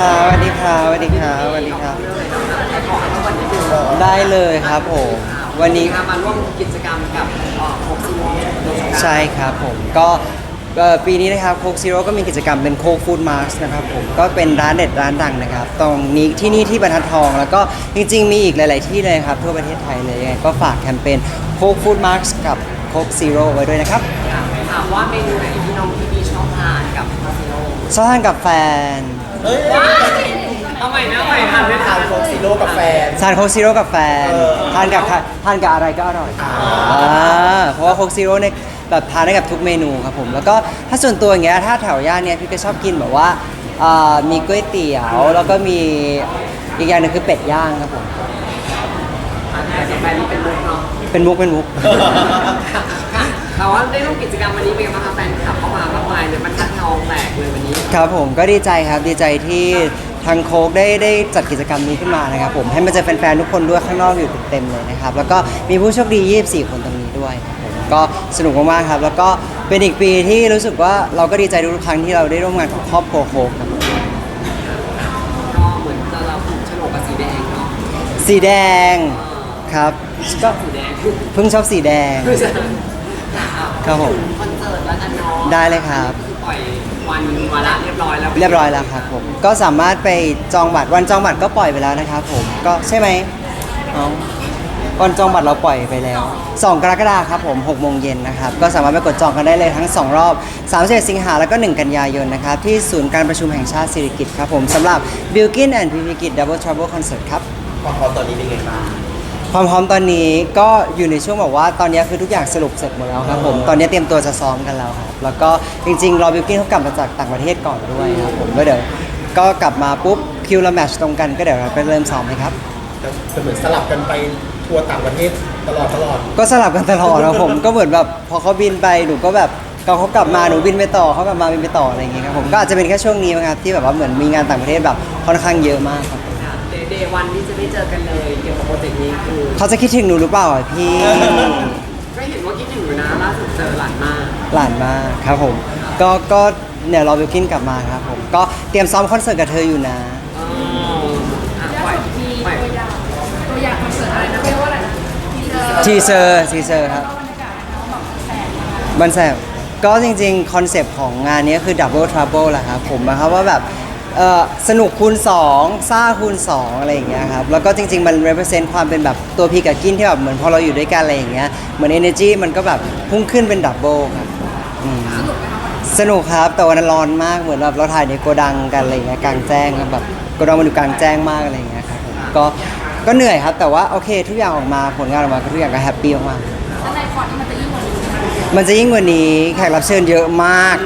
ครับสวัสดีครับสวัสดีครับสวัสดีครับขอให้วันนี้ดูได้เลยครับผมวันนี้ มาร่วมกิจกรรมกับโคกซีโร่ใช่ครับผมก็เอ่อปีนี้นะครับโคกซีโร่ก็มีกิจกรรมเป็นโคกฟู้ดมาร์สนะครับผมก็เป็นร้านเด็ดร้านดังนะครับ ตรงนี้ที่นี่ที่บรรทัดทอง แล้วก็จริงๆมีอีกหลาย ๆ ที่เลยครับ ทั่วประเทศไทยเลยยังไงก็ฝากแคมเปญโคกฟู้ดมาร์สกับโคกซีโร่ไว้ด้วยนะครับถามว่าเมนูไหนที่น้องพี่บีชอบทานกับโคกซีโร่ชอบทานกับแฟน เอาใหม่นะใหม่ทานไม่ทานโคกซีโร่กับแฟน ทานโคกซีโร่กับแฟนทานกับทานกับอะไรก็อร่อยอ่าเพราะว่าโคกซีโร่เนี่ยแบบทานได้กับทุกเมนูครับผม แล้วก็ถ้าส่วนตัวอย่างเงี้ยถ้าแถวย่านเนี้ยพี่ก็ชอบกินแบบว่าอ่ามีก๋วยเตี๋ยวแล้วก็มีอีกอย่างหนึงคือเป็ดย่างครับผมแต่กาแฟนี่เป็นมุกเนาะเป็นมุกเป็นมุก ค่ะแต่ว่าได้ร่วมกิจกรรมวันนี้เป็นไงบ้างคะแฟนคลับเข้ามา แตกเลยวันนี้ครับผมก็ดีใจครับดีใจที่ทางโค้กได้ได้จัดกิจกรรมนี้ขึ้นมานะครับผมให้มันเจะแฟนๆทุกคนด้วยข้างนอกอยู่เต็มๆเลยนะครับแล้วก็มีผู้โชคดี 24 คนตรงนี้ด้วยครับผมก็สนุกมากๆครับแล้วก็เป็นอีกปีที่รู้สึกว่าเราก็ดีใจทุกๆครั้งที่เราได้ร่วมงานกับครอบครัวโค้กครับผมก็เหมือนจะเราผูกโฉลกกับสีแดงเนาะสีแดงครับก็สีแดงเพิ่งชอบสีแดงคือจะครับผม คอนเสิร์ตแล้วกันเนาะได้เลยครับ คือปล่อย วันวาระเรียบร้อยแล้วเรียบร้อยแล้วครับผมก็สามารถไปจองบัตรวันจองบัตรก็ปล่อยไปแล้วนะครับผมก็ใช่ไหมอ๋อวันจองบัตรเราปล่อยไปแล้ว 2 กรกฎาคมครับผม6โมงเย็นนะครับก็สามารถไปกดจองกันได้เลยทั้ง 2 รอบ31สิงหาแล้วก็ 1 กันยายนนะครับที่ศูนย์การประชุมแห่งชาติสิริกิติ์ครับผมสำหรับ b i l k i n and p p k i t Double Trouble Concert ครับความพร้อมตอนนี้เป็นไงบ้าง ความพร้อมตอนนี้ก็อยู่ในช่วงแบบว่าตอนนี้คือทุกอย่างสรุปเสร็จหมดแล้วครับผมตอนนี้เตรียมตัวจะซ้อมกันแล้วครับแล้วก็จริงๆรอบิวกิ้นเขากลับมาจากต่างประเทศก่อนด้วยครับผมก็เดี๋ยวก็กลับมาปุ๊บคิวเราแมทช์ตรงกันก็เดี๋ยวเราไปเริ่มซ้อมเลยครับจะเหมือนสลับกันไปทัวร์ต่างประเทศตลอดตลอดก็สลับกันตลอดครับผมก็เหมือนแบบพอเขาบินไปหนูก็แบบเขาเขากลับมาหนูบินไปต่อเขากลับมาบินไปต่ออะไรอย่างเงี้ยครับผมก็อาจจะเป็นแค่ช่วงนี้มั้งครับที่แบบว่าเหมือนมีงานต่างประเทศแบบค่อนข้างเยอะมากครับ เดย์เดย์วันที่จะได้เจอกันเลยเกี่ยวกับโปรเจกต์นี้คือเขาจะคิดถึงหนูหรือเปล่าอะพี่ ก็เห็นว่าคิดถึงอยู่นะล่าสุดเจอหลานมากหลานมากครับผม ก็ก็เนี่ยรอบิวกินกลับมาครับผม ก็เตรียมซ้อมคอนเสิร์ตกับเธออยู่นะเอออะปล่อยมีปล่อยตัวอย่างตัวอย่างคอนเสิร์ตอะไรนะเรียกว่าอะไรนะทีเซอร์ทีเซอร์ทีเซอร์ครับบรรยากาศนะคะแบบแสงมันแสบก็จริงๆ คอนเซปต์ของงานนี้คือ Double Trouble แหละครับผมนะครับว่าแบบ เอ่อสนุกคูณ2ซ่าคูณ2อะไรอย่างเงี้ยครับแล้วก็จริง ๆ มัน represent ความเป็นแบบตัวพีกับกินที่แบบเหมือนพอเราอยู่ด้วยกันอะไรอย่างเงี้ยเหมือน energy มันก็แบบพุ่งขึ้นเป็น double ครับอืมสนุกครับแต่วันนั้นร้อนมากเหมือนแบบเราถ่ายในโกดังกันอะไรอย่างเงี้ยกลางแจ้งครับแบบโกดังมันอยู่กลางแจ้งมากอะไรอย่างเงี้ยครับผมก็ก็เหนื่อยครับแต่ว่าโอเคทุกอย่างออกมาผลงานออกมาก็ทุกอย่างก็แฮปปี้มากๆ แล้วในคอนนี่มันจะยิ่งกว่านี้นะคะมันจะยิ่งกว่านี้แขกรับเชิญเยอะมาก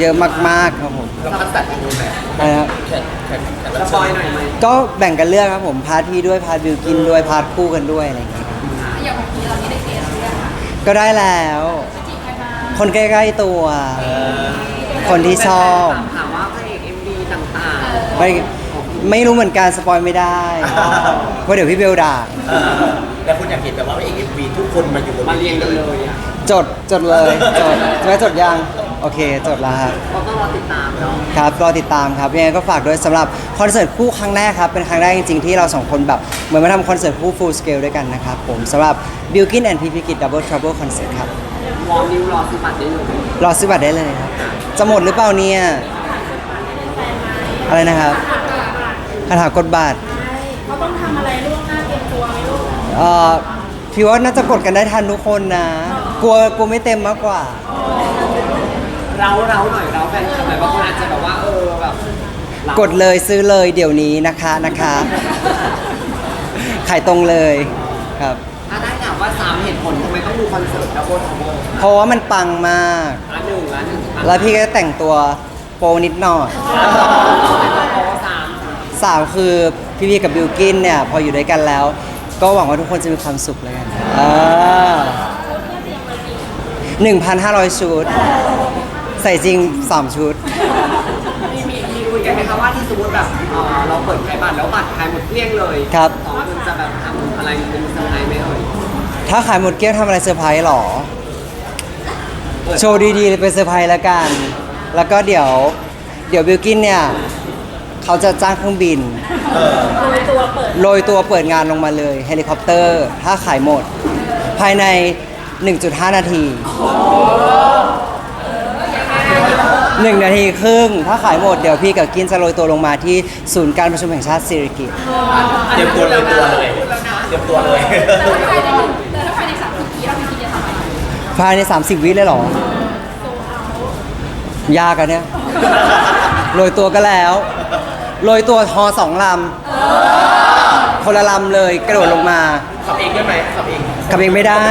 เยอะมากๆครับผม เราคัดสรรเมนูแบบอะไรครับแขกแขกแขกสรับปเชิอยญหน่อยไหมก็แบ่งกันเลือกครับผมพาร์ทพี่ด้วยพาร์ทบิวกินด้วยพาร์ทคู่กันด้วยอะไรอย่างเงี้ยครับอย่างของนี้เรานี่ได้เกสเนี่ยค่ะก็ได้แล้ว จีบใครมาคนใกล้ๆตัว คนที่ชอบถามว่าพระเอกเอ็มวีต่างไม่ไม่รู้เหมือนกันสปอยไม่ได้เพราะเดี๋ยวพี่เบลด่าเออแล้วคุณอยากเห็นแบบว่าเอกเอ็มวีทุกคนมาอยู่บนๆ มาเรียงกันเลยอะจดจดเลยจดแม่จดยัง โอเคจดแล้วครับเราต้องรอติดตามเนาะครับรอติดตามครับยังไงก็ฝากด้วยสำหรับคอนเสิร์ตคู่ครั้งแรกครับ เป็นครั้งแรกจริงๆ ที่เราสองคนแบบ เหมือนมาทำคอนเสิร์ตคู่ full scale ด้วยกันนะครับผมสำหรับ b i l k i n and p p k i t Double Trouble Concert ครับวอร์มนิ้วรอซื้อบัตรได้เลยรอซื้อบัตรได้เลยครับจะหมดหรือเปล่าเนี่ยอะไรนะครับคาถากดบัตรเขาต้องทำอะไรล่วงหน้าเตรียมตัวไหมลูกเอ่อพี่ว่าน่าจะกดกันได้ทันทุกคนนะ กลัวกลัวไม่เต็มมากกว่า เราเราหน่อยเราแฟนคลับหน่อยบางคนอาจจะแบบว่าเออแบบเรากดเลยซื้อเลยเดี๋ยวนี้นะคะนะคะขายตรงเลยครับ ถ้าได้ถามว่าสามเหตุผลทำไมต้องดูคอนเสิร์ตดับเบิลทัมเบิลเพราะว่ามันปังมากร้านหนึ่งร้านหนึ่งอะแล้วพี่ก็แต่งตัวโปรนิดหน่อยโอ้สามสามคือพี่พีกับบิวกินเนี่ยพออยู่ด้วยกันแล้ว ก็หวังว่าทุกคนจะมีความสุขเลยกันหนึ่งพันห้าร้อยชุด ใส่จริงสามชุด มีมีมีคุยกันไหมคะว่าที่สมมติแบบเอ่อเราเปิดขายบัตรแล้วบัตรขายหมดเกลี้ยงเลยครับ สองคนจะแบบทำอะไรเป็นเซอร์ไพรส์ไหมเอ่ยถ้าขายหมดเกลี้ยงทำอะไรเซอร์ไพรส์หรอ โชว์ดีๆเลยเป็นเซอร์ไพรส์แล้วกัน แล้วก็เดี๋ยว เดี๋ยวบิวกินเนี่ย เขาจะจ้างเครื่องบินโรยตัวเปิดโรยตัวเปิดงานลงมาเลยเฮลิคอปเตอร์ ถ้าขายหมด ภายใน 1.5 นาที หนึ่งนาทีครึ่ง ถ้าขายหมดเดี๋ยวพี่กับกินจะโรยตัวลงมาที่ศูนย์การประชุมแห่งชาติสิริกิติ์เตรียมตัวเลยตัวเลยเตรียมตัวเลยภายในหนึ่งเดือนถ้าภายในสามสิบปีเราคิดจะทำอะไรภายใน 30 วิเลยเหรอ ยากอะเนี่ยโรยตัวก็แล้วโรยตัวฮอสองลำคนละลำเลยกระโดดลงมา ขับเองได้ไหมขับเองขับเองไม่ได้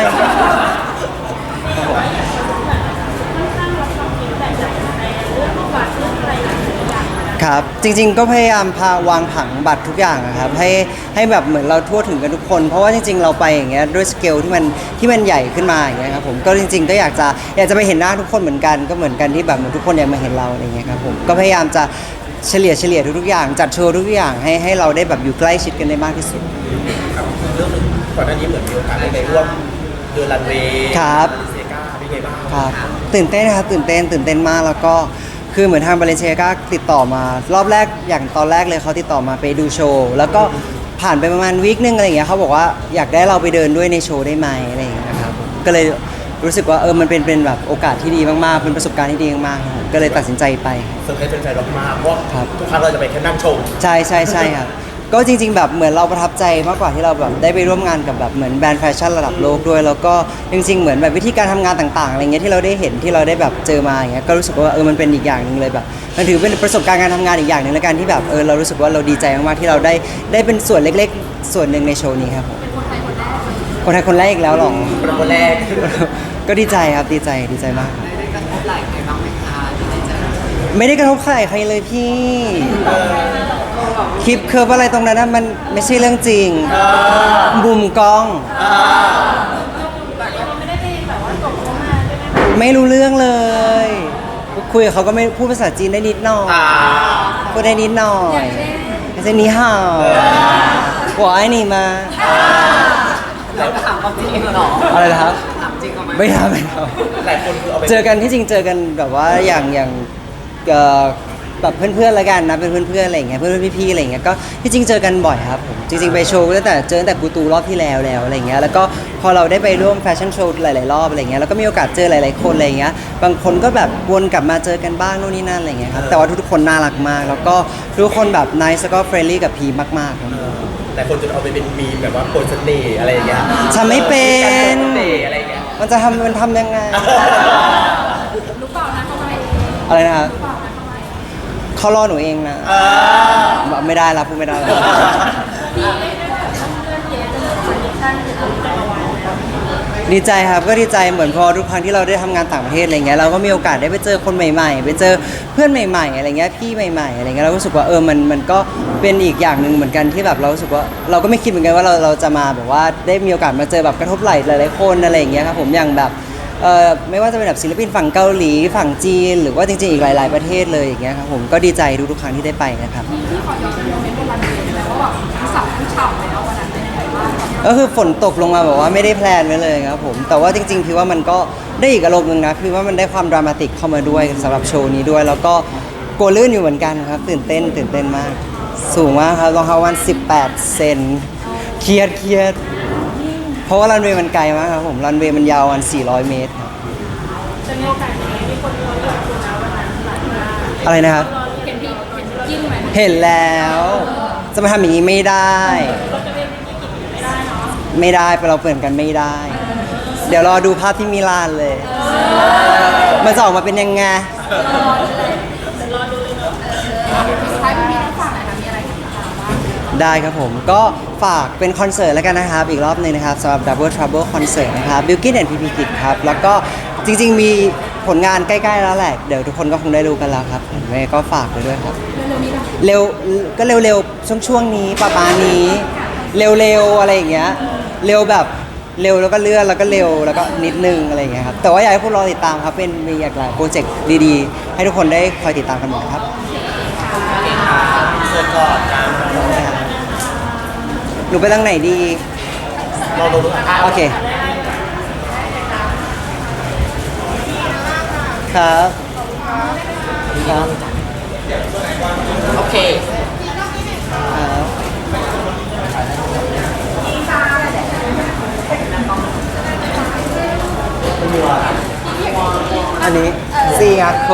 ครับ จริง ๆ ก็พยายามพาวางผังบัตรทุกอย่างอะครับให้ให้แบบเหมือนเราทั่วถึงกันทุกคน เพราะว่าจริง ๆ เราไปอย่างเงี้ยด้วยสเกลที่มันที่มันใหญ่ขึ้นมาอย่างเงี้ยครับผมก็จริง ๆ ก็อยากจะอยากจะไปเห็นหน้าทุกคนเหมือนกันก็เหมือนกันที่แบบเหมือนทุกคนอยากมาเห็นเราอะไรเงี้ยครับผมก็พยายามจะเฉลี่ยเฉลี่ยทุกๆอย่าง จัดโชว์ทุกอย่างให้ให้เราได้แบบอยู่ใกล้ชิดกันได้มากที่สุด ครับเรื่องหนึงก่อนหน้านี้เหมือนมีโอกาสได้ไปร่วมเดินรันเวย์ครับเซกาเป็นไงบ้างครับตื่นเต้นนะครับตื่นเต้นตื่นเต้นมากแล้วก็ คือเหมือนทางบาเลเซียก็ติดต่อมา รอบแรกอย่างตอนแรกเลยเขาติดต่อมาไปดูโชว์ แล้วก็ผ่านไปประมาณวีคนึงอะไรอย่างเงี้ยเขาบอกว่าอยากได้เราไปเดินด้วยในโชว์ได้ไหมอะไรอย่างเงี้ยนะครับก็เลยรู้สึกว่าเออมันเป็นเป็นแบบโอกาสที่ดีมากๆ เป็นประสบการณ์ที่ดีมากๆครับก็เลยตัดสินใจไป เซอร์ไพรส์แฟนๆมากๆเพราะว่าทุกครั้งเราจะไปแค่นั่งชม ใช่ใช่ใช่ครับ ก็จริง ๆ แบบเหมือนเราประทับใจมากกว่าที่เราแบบได้ไปร่วมงานกับแบบเหมือนแบรนด์แฟชั่นระดับโลกด้วย แล้วก็จริง ๆ เหมือนแบบวิธีการทำงานต่างๆอะไรเงี้ยที่เราได้เห็นที่เราได้แบบเจอมาอย่างเงี้ยก็รู้สึกว่าเออมันเป็นอีกอย่างหนึ่งเลยแบบมันถือเป็นประสบการณ์การทำงานอีกอย่างหนึ่งแล้วกันที่แบบเออเรารู้สึกว่าเราดีใจมากๆที่เราได้ได้เป็นส่วนเล็กๆ ส่วนหนึ่งในโชว์นี้ครับผมคนไทยคนแรกอีกแล้วเหรอ เป็นคนแรก ก็ดีใจครับดีใจดีใจมากครับ ไม่ได้กระทบใครใครเลยพี่คลิปเคิร์ฟอะไรตรงนั้นนะมันไม่ใช่เรื่องจริงบุมกล้อง ไม่รู้เรื่องเลย คุยกับเขาก็ไม่พูดภาษาจีนได้นิดหน่อยอ่าพูดได้นิดหน่อยไม่ใช่นี่ห่าวหัวไอ้นี่มาแล้วถามความจริงเหรออะไรนะครับ ถามจริงเขาไหมไม่ทำไม่ทำหลายคนคือเอาไปเจอกันที่จริงเจอกันแบบว่าอย่างอย่าง เอ่อแบบเพื่อนๆละกันนะเป็นเพื่อนๆอะไรอย่างเงี้ยเพื่อนๆพี่ๆอะไรอย่างเงี้ยก็ที่จริงเจอกันบ่อยครับผมจริงๆไปโชว์ตั้งแต่เจอตั้งแต่กูตูรอบที่แล้วแล้วอะไรอย่างเงี้ยแล้วก็พอเราได้ไปร่วมแฟชั่นโชว์หลายๆรอบอะไรอย่างเงี้ยแล้วก็มีโอกาสเจอหลายๆคนอะไรอย่างเงี้ยบางคนก็แบบวนกลับมาเจอกันบ้างนู่นนี่นั่นอะไรอย่างเงี้ยครับแต่ว่าทุกๆคนน่ารักมาก แล้วก็ทุกคนแบบน c e แล้วก็เฟรนลี่กับพีมากๆครับหลายคนจะเอาไปเป็นมีมแบบว่าโปรยเสน่ห์อะไรอย่างเงี้ยทำไม่เป็น การโปรยเสน่ห์อะไรอย่างเงี้ย มันจะทำมันทำยังไง อะไรนะครับรู้เปล่านะเขาไม่เขารอหนูเองนะอ่าไม่ได้แล้วพูดไม่ได้แล้วพี่ได้ได้แบบต้องเลื่อนเยอะจะเลื่อนคอนเนคชั่นจะเอาจักรวาลแล้วดีใจครับก็ดีใจเหมือนพอทุกครั้งที่เราได้ทำงานต่างประเทศอะไรเงี้ยเราก็มีโอกาสได้ไปเจอคนใหม่ๆ ไปเจอเพื่อนใหม่ๆอะไรเงี้ยพี่ใหม่ๆอะไรเงี้ยเราก็รู้สึกว่าเออมันมันก็เป็นอีกอย่างหนึ่งเหมือนกันที่แบบเรารู้สึกว่าเราก็ไม่คิดเหมือนกันว่าเราเราจะมาแบบว่าได้มีโอกาสมาเจอแบบกระทบไหล่หลายๆคนอะไรอย่างเงี้ยครับผมอย่างแบบเออ ไม่ว่าจะเป็นแบบศิลปินฝั่งเกาหลีฝั่งจีน หรือว่าจริงๆ อีกหลาย ๆ ประเทศเลยอย่างเงี้ยครับผมก็ดีใจทุกๆครั้งที่ได้ไปนะครับพี่ขอย้อนโมเมนต์บนรันเวย์เลยว่าแบบทั้งสาวทั้งฉ่ำเลยนะวันนั้นเป็นยังไงบ้างก็คือฝนตกลงมาแบบว่าไม่ได้แพลนไว้เลยครับผมแต่ว่าจริงๆพี่ว่ามันก็ได้อีกอารมณ์หนึ่งนะพี่ว่ามันได้ความดรามาติกเข้ามาด้วยสำหรับโชว์นี้ด้วย แล้วก็กลัวลื่นอยู่เหมือนกันครับ ตื่นเต้นตื่นเต้นมาก สูงมากครับรองเท้าวัน 18 เซนเครียดเครียด ราะว่ารันเวย์มันไกลมากครับผมรันเวย์มันยาววัน400 เมตรครับจะมีโอกาสไหมมีคนรอเลือกคุณนะวันนั้นหลายมากอะไรนะครับรอเห็นพี่เห็นจิ้นไหมเห็นแล้ว จะมาทำอย่างนี้ไม่ได้ เราจะเล่นไม่กี่ไม่ได้เนาะไม่ได้เราเปลี่ยนกันไม่ได้ เดี๋ยวรอดูภาพที่มิลานเลย มันจะออกมาเป็นยังไงสุดท้ายพี่พี่ต้องฝากหน่อยค่ะมีอะไรติดตามบ้าง ได้ครับผม ก็ฝากเป็นคอนเสิร์ตแล้วกันนะครับ อีกรอบหนึงนะครับสำหรับ Double Trouble Concert นะครับ b i l k i n and PP Kid ครับ แล้วก็จริงๆ มีผลงานใกล้ๆแล้วแหละ เดี๋ยวทุกคนก็คงได้รู้กันแล้วครับเห็นไหมก็ฝากไปด้วยครับ เร็วๆนี้นะเร็วก็เร็วๆ ช่วงช่วงๆนี้ประมาณนี้ เร็วๆ อะไรอย่างเงี้ย เร็วแบบเร็วแล้วก็เลื่อนแล้วก็เร็วแล้วก็นิดนึงอะไรอย่างเงี้ยครับ แต่ว่าอยากให้พวกเราติดตามครับ เป็นมีอีกหลายโปรเจกต์ดีๆ ให้ทุกคนได้คอยติดตามกันหมดครับ หนูไปทางไหนดี รอดูอะโอเค ครับ ครับโอเคอันนี้ซีอาโค